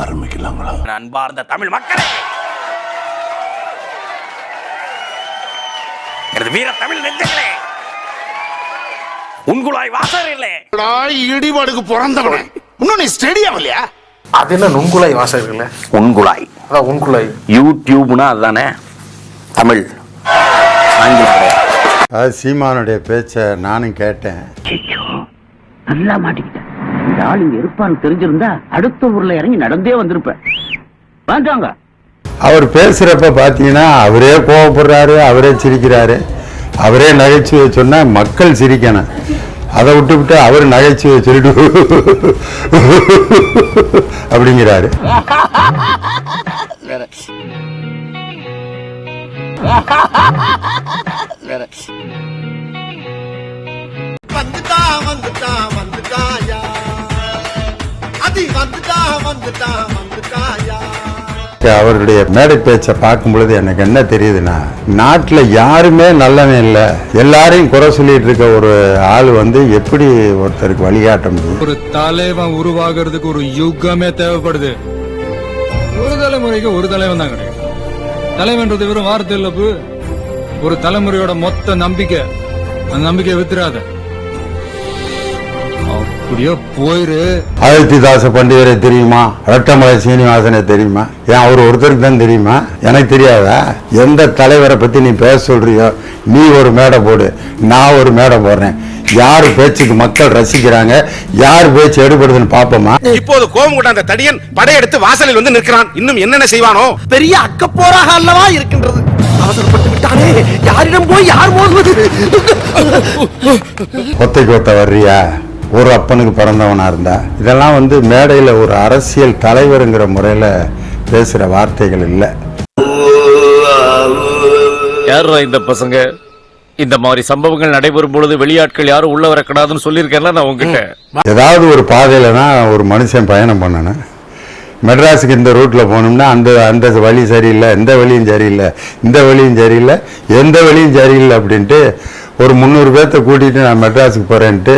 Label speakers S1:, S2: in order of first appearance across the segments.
S1: ஆரம்பிக்கலாங்களா
S2: அன்பார்ந்த தமிழ் மக்களே! எனது வீர தமிழ் நெஞ்சங்களே! உன்குழாய் வாசகர்களே!
S1: இடிபாடுக்கு பிறந்தவன. இன்னும் நீ ஸ்டெடி ஆகலையா
S3: அது என்ன நுங்குலாய் வாசகர்கள?
S2: உன்குழாய்
S3: அதான் உன்குலாய்
S2: யூடியூப்னா அதுதானே? தமிழ். ஆங்கிலம்.
S4: அது சீமானுடைய பேச்சை நானும் கேட்டேன்.
S5: நல்லா மாட்டிக்கிட்டேன் இந்த ஆள் இங்க இருப்பான்னு தெரிஞ்சிருந்தா அடுத்த ஊர்ல இறங்கி நடந்தே வந்திருப்பேன். வாங்க
S4: அவர் பேசுறப்ப பார்த்தீங்கன்னா அவரே கோவப்படுறாரு அவரே சிரிக்கிறாரு. அவரே நகைச்சுவை சொன்னா மக்கள் சிரிக்கணும். அதை விட்டுவிட்டு அவர் நகைச்சுவை சொல்லிட்டு அப்படிங்கிறாரு.
S1: வந்துட்டான் வந்துட்டான் வந்துட்டாயா வந்துட்டாயா?
S4: அவருடைய மேடை பேச்சை பார்க்கும் பொழுது எனக்கு என்ன தெரியுதுன்னா நாட்டில் யாருமே நல்லவன் இல்லை. எல்லாரையும் குறை சொல்லிட்டு இருக்க ஒரு ஆள் வந்து எப்படி ஒருத்தருக்கு வழிகாட்ட முடியும்?
S6: ஒரு தலைவன் உருவாகிறதுக்கு ஒரு யுகமே தேவைப்படுது. ஒரு தலைமுறைக்கு ஒரு தலைவன் தான் கிடைக்கும். தலைவன்றது வெறும் வார்த்தை இல்ல பு. ஒரு தலைமுறையோட மொத்த நம்பிக்கை. அந்த நம்பிக்கையை வித்துறாத. அப்படியே போயிரு.
S4: ஆதித்யதாச பண்டிதரை தெரியுமா? ரெட்டமலை சீனிவாசனை தெரியுமா? ஏன் அவர் ஒருத்தருக்கு தான் தெரியுமா? எனக்கு தெரியாதா. எந்த தலைவரை பத்தி நீ பேச சொல்றியோ நீ ஒரு மேடை போடு நான் ஒரு மேடை போடுறேன். யார் பேச்சுக்கு மக்கள் ரசிக்கிறாங்க? யார் பேச்சு எடுபடுதுன்னு பார்ப்போமா
S7: இப்போது கோபம் கொண்ட அந்த தடியன் படையெடுத்து வாசலில் வந்து நிற்கிறான். இன்னும் என்னென்ன செய்வானோ?
S1: பெரிய அக்கப்போராக அல்லவா இருக்கின்றது. அவசரப்பட்டு விட்டானே. யாரிடம் போய் யார் மோதுவது?
S4: கொத்தைக்கு ஒத்த வர்றியா? ஒரு அப்பனுக்கு பிறந்தவனா இருந்தா இதெல்லாம் வந்து மேடையில் ஒரு அரசியல் தலைவருங்கிற முறையில் பேசுகிற வார்த்தைகள் இல்லை.
S8: யாரா இந்த பசங்க? இந்த மாதிரி சம்பவங்கள் நடைபெறும் பொழுது வெளியாட்கள் யாரும் உள்ள வரக்கூடாதுன்னு சொல்லியிருக்கேன்ல நான் உங்ககிட்ட?
S4: ஏதாவது ஒரு பாதையில் தான் ஒரு மனுஷன் பயணம் பண்ணணும். மெட்ராஸுக்கு இந்த ரூட்டில் போகணும்னா அந்த அந்த வழி சரியில்லை இந்த வழியும் சரியில்லை இந்த வழியும் சரியில்லை எந்த வழியும் சரியில்லை அப்படின்ட்டு ஒரு முந்நூறு பேர்த்த கூட்டிகிட்டு நான் மெட்ராஸுக்கு போகிறேன்ட்டு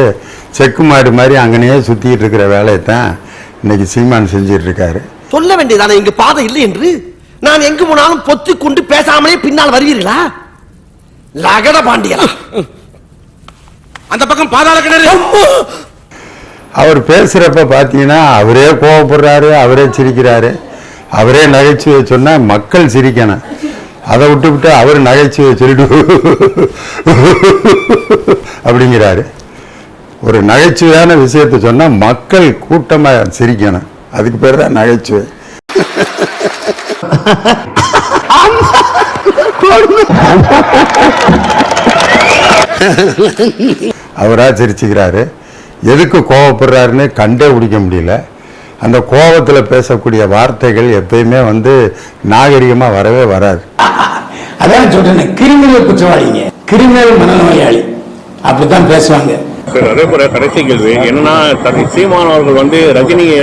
S4: செக்கு மாடு மாதிரி அங்கனையே சுற்றிட்டு இருக்கிற வேலையை தான் இன்னைக்கு சீமான் செஞ்சிட்டு இருக்காரு
S1: சொல்ல வேண்டியதானே இங்க பாதை இல்லை என்று. நான் எங்கு போனாலும் பொத்தி கொண்டு பேசாமலே பின்னால் வருவீர்களா? லகட பாண்டியா
S7: அந்த பக்கம் பாதாள கிணறு.
S4: அவர் பேசுகிறப்ப பார்த்தீங்கன்னா அவரே கோவப்படுறாரு அவரே சிரிக்கிறாரு. அவரே நகைச்சுவை சொன்னால் மக்கள் சிரிக்கணும். அதை விட்டுவிட்டு அவர் நகைச்சுவை சொல்லிட்டு அப்படிங்கிறாரு. ஒரு நகைச்சுவையான விஷயத்தை சொன்னால் மக்கள் கூட்டமாக சிரிக்கணும். அதுக்கு பேர் தான் நகைச்சுவை. அவரா சிரிச்சுக்கிறாரு. எதுக்கு கோவப்படுறாருன்னு கண்டே பிடிக்க முடியல. அந்த கோபத்தில் பேசக்கூடிய வார்த்தைகள் எப்பயுமே வந்து நாகரிகமாக வரவே வராது.
S5: அதான் சொல்றேன் கிரிமினல் குற்றவாளிங்க. கிரிமினல் மனநோயாளி. அப்படித்தான் பேசுவாங்க.
S9: அதே போல கடைசி கேள்வி என்னன்னா சீமான் அவர்கள் வந்து ரஜினியை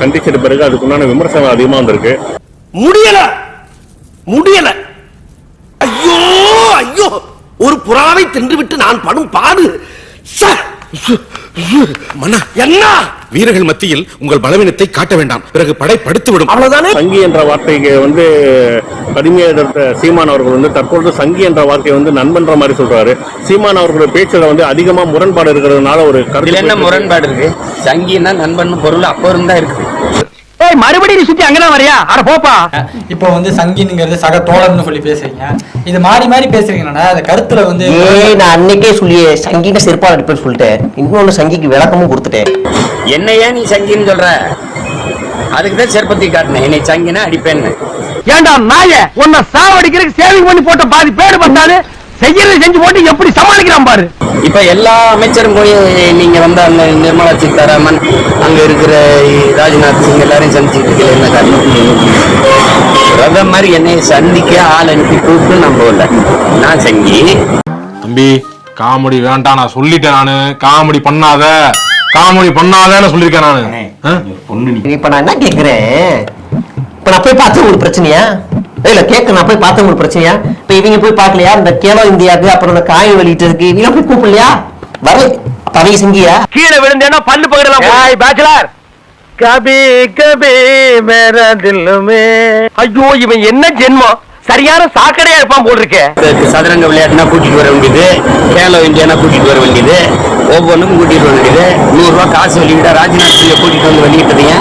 S9: சந்திச்சிட்ட பிறகு அதுக்குண்டான விமர்சனம் அதிகமா வந்திருக்கு.
S1: முடியல! முடியல! ஐயோ ஐயோ! ஒரு புறாவை தின்றுவிட்டு நான் படும் பாடு. ச! என்ன?
S7: வீரர்கள் மத்தியில் உங்கள் பலவீனத்தை காட்ட வேண்டாம். பிறகு படை படுத்து விடும்
S1: அவ்வளவுதானே?
S9: சங்கி என்ற வார்த்தைக்கு வந்து கடுமையாக எதிர்த்த சீமான் அவர்கள் வந்து தற்பொழுது சங்கி என்ற வார்த்தையை வந்து நண்பன்ற மாதிரி சொல்றாரு. சீமான் அவர்களுடைய பேச்சுல வந்து அதிகமா முரண்பாடு இருக்கிறதுனால ஒரு கருத்து
S5: என்ன முரண்பாடு இருக்கு? சங்கின்னா நண்பன் பொருள் அப்போ இருந்தா இருக்கு ஏய் மறுபடியும் நீ சுத்தி அங்கதான் வரியா? அட போப்பா.
S10: இப்போ வந்து சங்கின்ங்கிறது சக தோழர்னு சொல்லி பேசுறீங்க. இது மாறி மாறி பேசுறீங்கன்னா அந்த கருத்துல வந்து
S5: ஏய் நான் அன்னைக்கே சொல்லியே சங்கிட்ட செருப்பால் அடிப்பேன்னு சொல்லிட்டேன். இன்னொன்னு சங்கிக்கு விளக்கமும் கொடுத்துட்டேன். என்ன ஏன் நீ சங்கின்னு சொல்ற? அதுக்கு தான் செருப்பத்தி காட்டினேன். என்னை சங்கினா அடிப்பேன்னு. ஏண்டா நாய உன்னை சாவடிக்கிறதுக்கு சேவிங் பண்ணி போட்ட பாதி பேடு பார்த்தாரு செய்யறது செஞ்சு போட்டு எப்படி சமாளிக்கிறான் பாரு. இப்ப எல்லா அமைச்சரும் போய் நீங்க வந்து அந்த நிர்மலா சீதாராமன் அங்க இருக்கிற ராஜ்நாத் சிங் எல்லாரையும் சந்திச்சுட்டு என்ன காரணம்? பிரதமர் என்னை சந்திக்க ஆள் அனுப்பி கூப்பிட்டு நான் போகல. நான் சங்கி.
S6: தம்பி காமெடி வேண்டாம் நான் சொல்லிட்டேன் நானு. காமெடி பண்ணாத. காமெடி பண்ணாதன்னு சொல்லியிருக்கேன் நானு. ஆ?
S5: இப்ப நான் என்ன கேக்குறேன்? இப்ப நான் போய் பார்த்து ஒரு பிரச்சனையா? இல்ல கேட்க நான் போய் பார்த்த ஒரு பிரச்சனையா? இப்ப இவங்க போய் பார்க்கலையா? இந்த கேலோ இந்தியாவுக்கு அப்புறம் இந்த காய் வெளியிட்டு இருக்கு. இவங்க போய் கூப்பிடலையா? அப்ப அவங்க செங்கியா?
S2: கீழே விழுந்தேன்னா பல்லு பகிரலாம் பேச்சுலர்
S1: கபி கபி மேரா தில்லுமே ஐயோ இவன் என்ன ஜென்மம்? சரியான சாக்கடையா இருப்பான் போல் இருக்கே
S5: சதுரங்க விளையாட்டுனா கூட்டிட்டு வர வேண்டியது. கேலோ இந்தியானா கூட்டிட்டு வர வேண்டியது. ஒவ்வொன்றும் கூட்டிட்டு வர வேண்டியது. நூறு ரூபாய் காசு வெளியிட ராஜ்நாத் சிங்கை கூட்டிட்டு வந்து வெளியிட்டதையா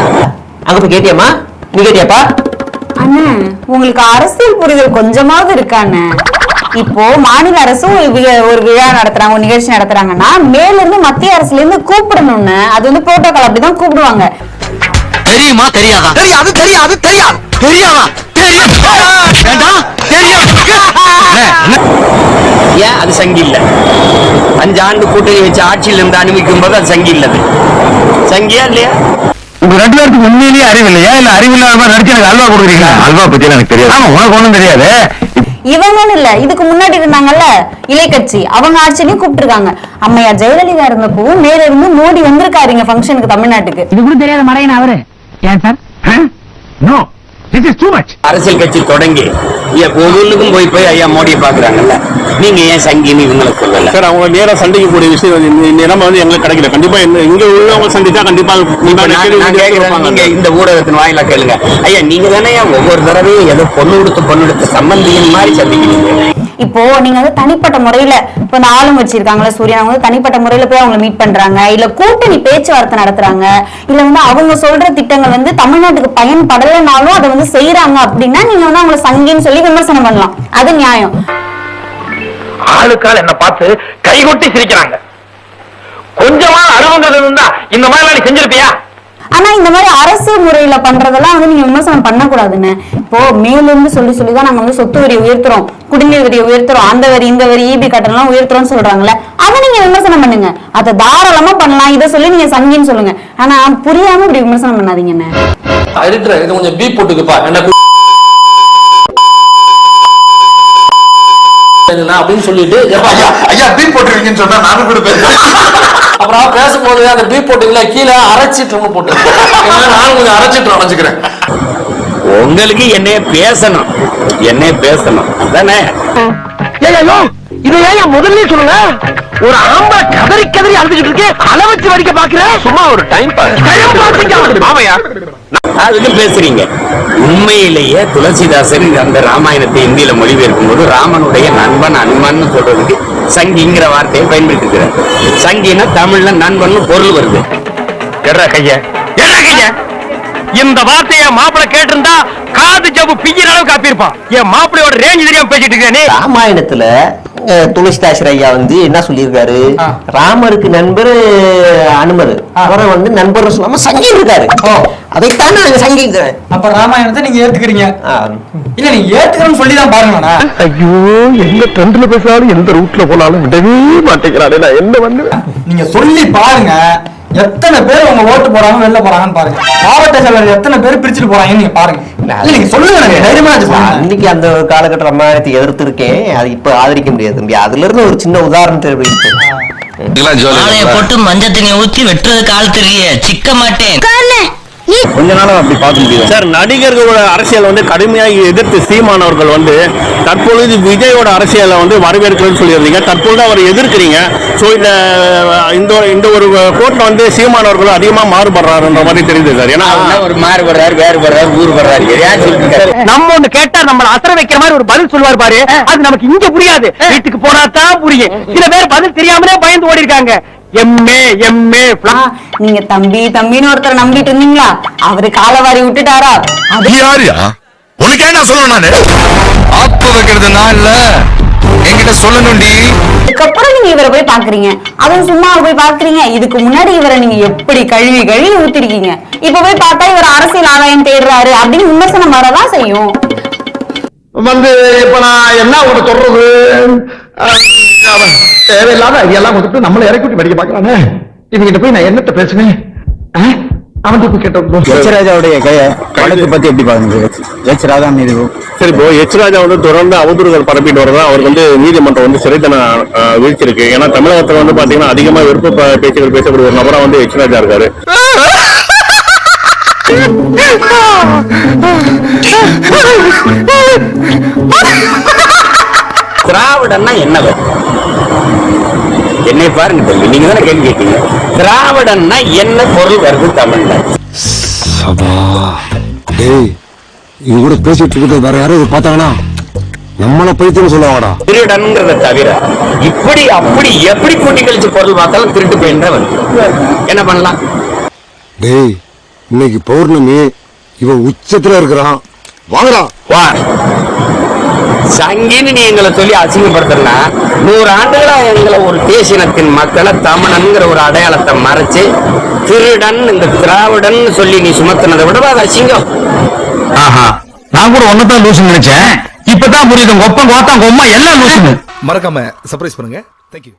S5: அங்க போய் கேட்டியாமா நீ கேட்டியாப்பா?
S11: அண்ணா உங்களுக்கு அரசியல் புரிதல் கொஞ்சமாவது இருக்காண்ணே இப்போ மாநில அரசு ஒரு வி- ஒரு விழா நடத்துறாங்க ஒரு நிகழ்ச்சி நடத்துறாங்கன்னா மேல இருந்து மத்திய அரசுல இருந்து கூப்பிடணும்னு அது வந்து புரோட்டோகால் அப்படிதான் கூப்பிடுவாங்க.
S5: தெரியுமா? தெரியாதா?
S1: தெரியாது தெரியாது தெரியாது. தெரியாதா?
S5: ஏன் அது சங்கி இல்ல அஞ்சு ஆண்டு கூட்டணி வச்சு ஆட்சியில் இருந்து அனுபவிக்கும் போது அது சங்கி இல்லது சங்கியா இல்லையா?
S4: உங்க ரெண்டு பேருக்கு உண்மையிலேயே அறிவு இல்லையா? இல்ல அறிவில்லாத மாதிரி நடிச்சு எனக்கு அல்வா கொடுக்குறீங்களா? அல்வா பத்தி எனக்கு தெரியாது. ஆமா உனக்கு ஒண்ணும் தெரியாது.
S11: இவங்கன்னு இல்ல. இதுக்கு முன்னாடி இருந்தாங்கல்ல இலை கட்சி அவங்க ஆட்சியிலையும் கூப்பிட்டுருக்காங்க. அம்மையார் ஜெயலலிதா இருந்தப்பவும் மேல இருந்து மோடி வந்திருக்காரு இங்க ஃபங்க்ஷனுக்கு தமிழ்நாட்டுக்கு.
S10: இது கூட தெரியாத மறையன் அவரு? ஏன் sir?
S4: No this is too much
S5: அரசியல் கட்சி தொடங்கி ஒவ்வொன்றுக்கும் போய் போய் ஐயா மோடியை பாக்குறாங்கல்ல நீங்க ஏன் சங்கின்னு இவங்களை சொல்லல?
S9: சார் அவங்க நேரா சந்திக்கக்கூடிய விஷயம் வந்து இந்த நிலைமை வந்து எங்களுக்கு கிடைக்கல. கண்டிப்பா இந்த- இங்க உள்ளவங்க சந்திச்சா கண்டிப்பா
S5: நீங்க இந்த ஊடகத்தின் வாயிலா கேளுங்க. ஐயா நீங்க தானே ஒவ்வொரு தடவையும் ஏதோ பொண்ணு கொடுத்து பொண்ணு எடுத்து சம்பந்தியின் மாதிரி சந்திக்கிறீங்க.
S11: இப்போ நீங்க வந்து தனிப்பட்ட முறையில இப்போ இந்த ஆளும் வச்சிருக்காங்களா சூரியன் அவங்க வந்து தனிப்பட்ட முறையில போய் அவங்களை மீட் பண்றாங்க. இல்ல கூட்டணி பேச்சுவார்த்தை நடத்துறாங்க. இல்ல வந்து அவங்க சொல்ற திட்டங்கள் வந்து தமிழ்நாட்டுக்கு பயன்படலைனாலும் அதை வந்து செய்யறாங்க அப்படின்னா நீங்க வந்து அவங்களை சங்கின்னு சொல்லி விமர்சனம் பண்ணலாம். அது நியாயம்.
S1: ஆளுக்கால் என்ன பார்த்து கைகொட்டி சிரிக்கிறாங்க. கொஞ்சமா அருவங்கிறது இருந்தா இந்த மாதிரி செஞ்சிருப்பியா?
S11: ஆனா இந்த மாதிரி அரசு முறையில பண்றதெல்லாம் வந்து நீங்க விமர்சனம் பண்ணக்கூடாதுன்னு இப்போ மேலிருந்து சொல்லி சொல்லி தான் நாங்க வந்து சொத்து வரி உயர்த்துறோம். குடிநீர் வரி உயர்த்துறோம். அந்த வரி இந்த வரி ஈபி கட்டணம் உயர்த்துறோம்னு சொல்றாங்கல்ல அதை நீங்க விமர்சனம் பண்ணுங்க. அதை தாராளமா பண்ணலாம். இதை சொல்லி நீங்க சங்கின்னு சொல்லுங்க. ஆனா புரியாம இப்படி விமர்சனம் பண்ணாதீங்கன்னு
S3: என்ன இது கொஞ்சம் பீப் போட்டுக்குப்பா. என்ன அப்படின்னு சொல்லிட்டு
S4: ஐயா பீப் போட்டுருவீங்கன்னு சொன்னா நானும் கூட பேசுறேன்
S3: அப்புறம் பேசும்போது அந்த பீப் போட்டுங்களா? கீழே அரைச்சிட்டு போட்டு நானும் கொஞ்சம் அரைச்சிட்டு வச்சுக்கிறேன்
S5: உங்களுக்கு என்னைய பேசணும். என்னைய பேசணும். அதானே?
S1: ஐயோ இதை ஏன் முதல்ல சொல்லுங்க ஒரு ஆம்பளை கதறி கதறி அழுதுகிட்டு இருக்கு அள வச்சு வடிக்க பாக்குறேன் சும்மா ஒரு டைம் பாஸ் ஆமையா
S5: அதுக்கு பேசுறீங்க. உண்மையிலேயே துளசிதாசன் அந்த ராமாயணத்தை இந்தியில மொழிபெயர்க்கும் போது ராமனுடைய நண்பன் அன்பன் சொல்றதுக்கு சங்கிங்கிற வார்த்தையை பயன்படுத்தி இருக்கிறார் சங்கினா தமிழ்ல நண்பன் பொருள் வருது.
S1: எட்ரா கைய எட்ரா கைய. இந்த வார்த்தைய மாப்பிளை கேட்டிருந்தா காது ஜவ்வு பிய்யிற அளவுக்கு காப்பியிருப்பான் என் மாப்பிளையோட ரேஞ்ச் தெரியாம பேசிட்டு இருக்க நீ
S5: ராமாயணத்துல துளசிதாசர் ஐயா வந்து என்ன சொல்லியிருக்காரு. ராமருக்கு நண்பர் அனுமர்.
S10: ஆ.
S5: அவரை வந்து நண்பர் சொல்லாம சங்கி இருக்காரு அதைத்தான் நாங்க சங்கிக்கிறேன்
S10: அப்ப ராமாயணத்தை நீங்க ஏத்துக்கிறீங்க. இல்ல நீங்க ஏத்துக்கிறேன்னு சொல்லி தான் பாருங்கண்ணா.
S1: ஐயோ எந்த ட்ரெண்ட்ல பேசினாலும் எந்த ரூட்ல போனாலும் விடவே மாட்டேங்கிறானே நான் என்ன பண்ணுவேன்?
S10: நீங்க சொல்லி பாருங்க எத்தனை பேர் உங்க ஓட்டு போறாங்க வெளில போறாங்கன்னு பாருங்க. மாவட்ட செயலர் எத்தனை பேர் பிரிச்சுட்டு போறாங்கன்னு நீங்க பாருங்க. நீங்க சொல்லுங்க தைரியமா.
S5: அன்னைக்கு அந்த காலகட்ட ராமாயணத்தை எதிர்த்து இருக்கேன். அது இப்ப ஆதரிக்க முடியாது அதுல இருந்து ஒரு சின்ன உதாரணத்தை
S12: ஆளைய போட்டு மஞ்சள் தண்ணி ஊத்தி வெட்டுறது கால் தெரிய சிக்க மாட்டேன்.
S2: கொஞ்ச நாளா அப்படி பார்க்க முடியும்
S9: சார் நடிகர்களோட அரசியல் வந்து கடுமையாக எதிர்த்து சீமான் அவர்கள் வந்து தற்பொழுது விஜயோட அரசியலை வந்து வரவேற்கிறேன்னு சொல்லியிருந்தீங்க. தற்பொழுது அவர் எதிர்க்கிறீங்க. ஸோ இந்த இந்த இந்த ஒரு கோட்டில் வந்து சீமான் அவர்கள் அதிகமாக மாறுபடுறாருன்ற மாதிரி தெரியுது சார். ஏன்னா
S5: ஒரு மாறு வர்றாரு வேறு வர்றாரு ஊர் வர்றாரு எதையா சொல்லிட்டு இருக்காரு
S1: நம்ம ஒண்ணு கேட்டா நம்மள அசர வைக்கிற மாதிரி ஒரு பதில் சொல்லுவார் பாரு. அது நமக்கு இங்க புரியாது. வீட்டுக்கு போனா தான் புரியும். சில பேர் பதில் தெரியாமலே பயந்து ஓடி இருக்காங்க எம்ஏ எம்ஏ
S11: நீங்க தம்பி தம்பின்னு ஒருத்தரை நம்பிட்டு இருந்தீங்களா? அவரு காலவாரி விட்டுட்டாரா? அது
S4: யாருயா? உனக்கு என்ன சொல்லணும் நானு? ஆப்பு வைக்கிறது நான் இல்ல. என்கிட்ட சொல்லணும்டி
S11: அதுக்கப்புறம் நீங்க இவரை போய் பாக்குறீங்க அதுவும் சும்மா போய் பாக்குறீங்க இதுக்கு முன்னாடி இவரை நீங்க எப்படி கழுவி கழுவி ஊத்திருக்கீங்க? இப்ப போய் பார்த்தா இவர் அரசியல் ஆதாயம் தேடுறாரு அப்படின்னு விமர்சனம் வரதான் செய்யும்?
S1: வந்து இப்ப நான் என்ன உங்க சொல்றது? தேவையில்லாத ஐடியெல்லாம் கொடுத்துட்டு நம்மளை இறக்கி விட்டு படிக்க பாக்குறானே இவங்கிட்ட போய் நான் என்னத்த பேசுவேன்? அவன்கிட்ட போய் கேட்டோம்
S2: ராஜாவுடைய வழக்கு பத்தி எப்படி பாருங்க எச் ராதா மீது
S9: சரி இப்போ எச் ராஜா வந்து தொடர்ந்து அவதூறுகள் பரப்பிட்டு வரதா அவருக்கு வந்து நீதிமன்றம் வந்து சிறைத்தன வீழ்ச்சிருக்கு ஏன்னா தமிழகத்துல வந்து பாத்தீங்கன்னா அதிகமா விருப்ப பேச்சுகள் பேசக்கூடிய ஒரு நபரா வந்து எச் ராஜா இருக்காரு
S5: திராவிடன்னா என்னது என்னை பாருங்க தம்பி நீங்க தானே கேள்வி கேட்டீங்க. திராவிடன்னா என்ன பொருள் வருது தமிழ்ல?
S13: சபா. டேய் இது கூட பேசிட்டு இருக்கிறது வேற யாரும் பார்த்தாங்கன்னா நம்மள பைத்தியம் சொல்லுவாங்கடா.
S5: திருடன்ங்கிறத தவிர இப்படி அப்படி எப்படி கூட்டி கழிச்சு பொருள் பார்த்தாலும் திருட்டு தான் வருது. என்ன பண்ணலாம்?
S13: டேய் இன்னைக்கு பௌர்ணமி இவன் உச்சத்துல இருக்கிறான். வாங்கடா.
S5: வா. சங்கின்னு நீ எங்களை சொல்லி அசிங்கப்படுத்தனா நூறு ஆண்டுகளா எங்களை ஒரு தேசினத்தின் மக்களை தமிழன்கிற ஒரு அடையாளத்தை மறைச்சு திருடன் இந்த திராவிடன் சொல்லி நீ சுமத்துனதை விட அது அசிங்கம்?
S3: ஆஹா நான் கூட ஒன்னதான் லூசுன்னு நினைச்சேன். இப்பதான் புரியுது உங்க ஒப்பம் கோத்தா உங்க அம்மா எல்லாம் லூசுன்னு
S14: மறக்காம சர்ப்ரைஸ் பண்ணுங்க. தேங்க்யூ